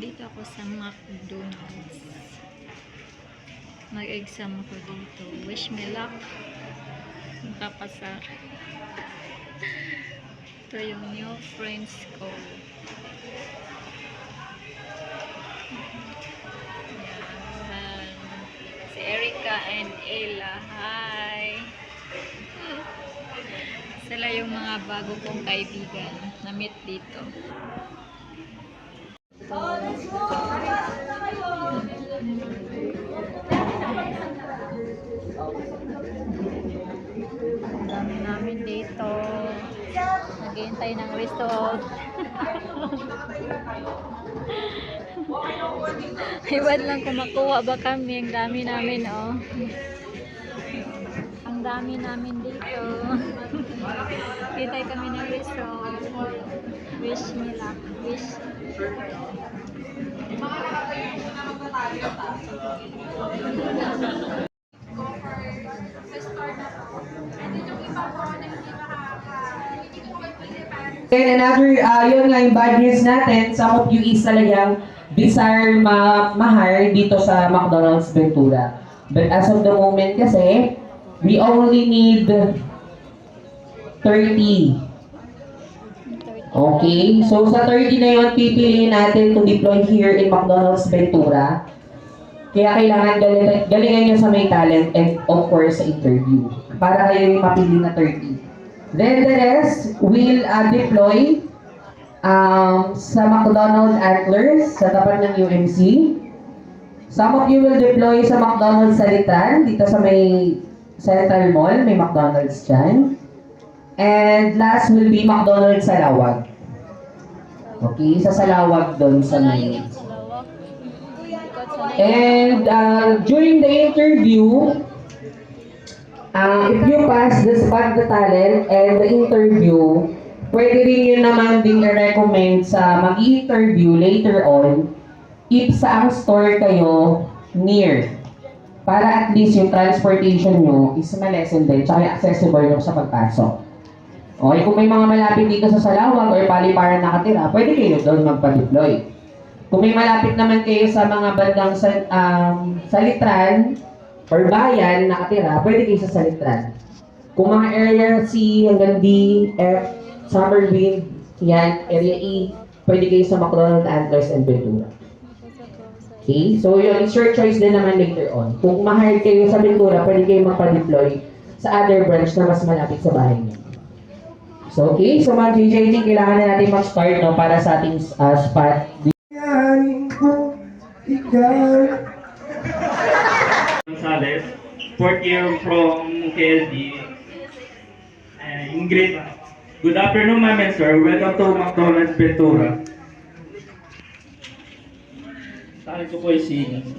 ako sa McDonald's. Nag-exam ako dito. Wish me luck. Magpapasar. Ito yung new friends ko. Si Erica and Ella. Hi! Sila yung mga bago kong kaibigan na meet dito. Ang dami namin dito. Naghihintay ng result. Iwan lang kung makuha ba kami. Ang dami namin, oh. Ang dami namin dito. Hintay kami ng result. Wish me luck. Wish. And another, uh, yun nga yung bad news natin, some of you is talagang ma mahire dito sa McDonald's Ventura. But as of the moment kasi, we only need 30. Okay? So sa 30 na yun, pipiliin natin to deploy here in McDonald's Ventura. Kaya kailangan galingan, galingan nyo sa may talent and of course sa interview. Para kayo yung mapili na 30. Then the rest will uh, deploy um, sa McDonald's Antlers sa tapat ng UMC. Some of you will deploy sa McDonald's Salitan, dito sa may Central Mall, may McDonald's dyan. And last will be McDonald's Salawag. Okay, sa Salawag doon sa may... yung salawak. Ikot sa And uh, during the interview, uh, if you pass the spot the talent and the interview, pwede rin yun naman din i-recommend sa mag-interview later on if sa ang store kayo near. Para at least yung transportation nyo is ma-lessen din, tsaka accessible yung sa pagpasok. Okay, kung may mga malapit dito sa Salawag or paliparan nakatira, pwede kayo doon magpa-deploy. Kung may malapit naman kayo sa mga bandang sa, um, salitran or bayan nakatira, pwede kayo sa salitran. Kung mga area C hanggang D, F, Summerwind, yan, area E, pwede kayo sa McDonald Antlers and Ventura. Okay? So yun, it's your choice din naman later on. Kung ma-hire kayo sa Ventura, pwede kayo magpa-deploy sa other branch na mas malapit sa bahay niyo. So okay, so mga JJ, I think kailangan na natin mag-start no, para sa ating uh, spot ikaw Gonzalez, fourth year from KLD. Uh, Ingrid, good afternoon, ma'am and sir. Welcome to McDonald's Ventura. Akin ko po singing.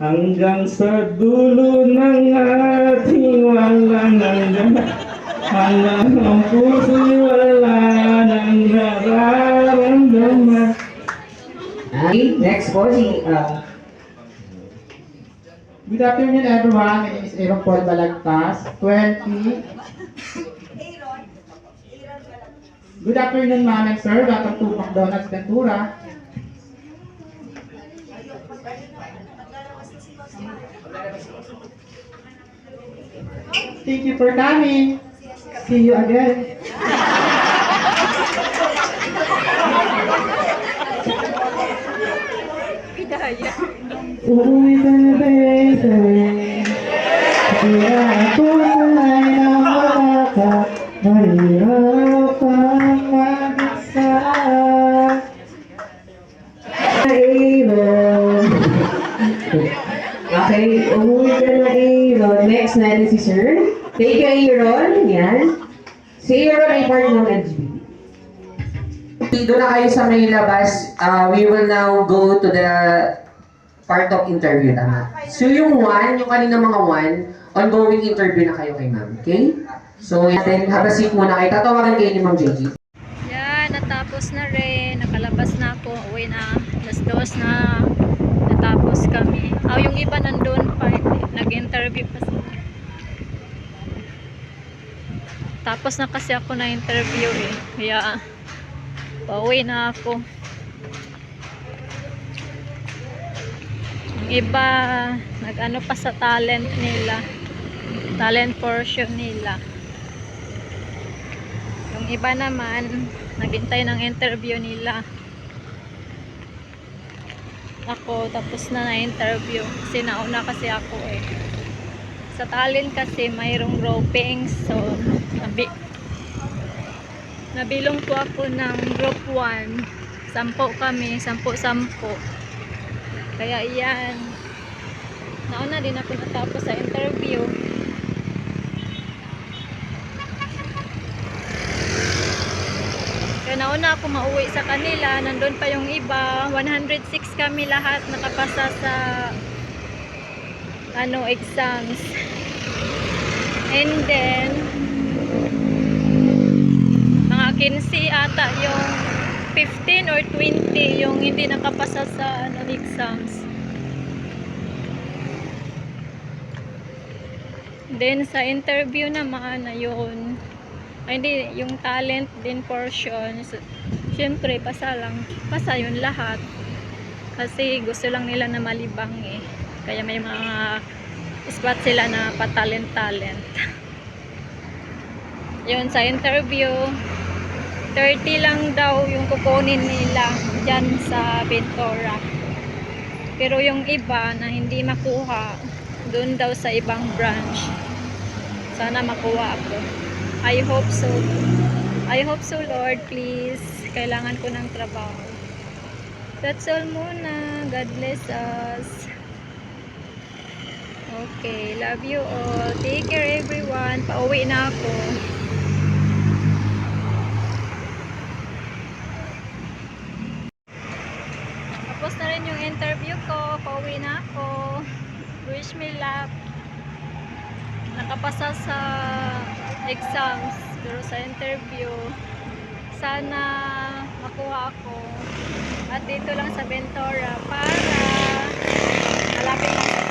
Hanggang sa dulo ng ating walang hanggang Hanggang ang puso'y Okay, next po si uh, Good afternoon everyone, my name is Aaron Paul Balagtas, 20. Good afternoon ma'am and sir, welcome to McDonald's Ventura. Thank you for coming. See you again. Pidaya. Uuwi ka na baby Kaya ako ay nakaka Mahirap ang mag-isa. Okay, umuwi ka na Aaron. Next natin si Sir. Thank you, Aaron. Yan. Si Aaron ay part ng LGBT. Doon na kayo sa may labas. Uh, we will now go to the part of interview na. So yung one, yung kanina mga one, ongoing interview na kayo kay ma'am. Okay? So, natin, seat muna kayo. Tatawagan kayo ni Ma'am JG. Yan, natapos na rin. Nakalabas na ako. Uwi na. Alas dos na. Natapos kami. Ah, yung iba nandun pa. Nag-interview pa sila. Tapos na kasi ako na interview eh. Kaya Pauwi na ako. Yung iba, nag-ano pa sa talent nila. Talent portion nila. Yung iba naman, naghintay ng interview nila. Ako, tapos na na-interview. Kasi nauna kasi ako eh. Sa talent kasi, mayroong groupings. So, nabi nabilong po ako ng group 1. Sampo kami, sampo-sampo. Kaya iyan. Nauna din ako natapos sa interview. Kaya nauna ako mauwi sa kanila. Nandun pa yung iba. 106 kami lahat nakapasa sa ano exams. And then 15 ata yung 15 or 20 yung hindi nakapasa sa ano exams. Then sa interview naman na ay hindi yung talent din portion so, syempre pasa lang pasa yun lahat. Kasi gusto lang nila na malibang eh. Kaya may mga spot sila na patalent talent yun sa interview 30 lang daw yung kukunin nila dyan sa Ventura pero yung iba na hindi makuha doon daw sa ibang branch sana makuha ako I hope so. I hope so, Lord. Please. Kailangan ko ng trabaho. That's all muna. God bless us. Okay. Love you all. Take care, everyone. Pauwi na ako. Tapos na rin yung interview ko. Pauwi na ako. Wish me luck nakapasa sa exams pero sa interview sana makuha ako. At dito lang sa Ventura para malapit lang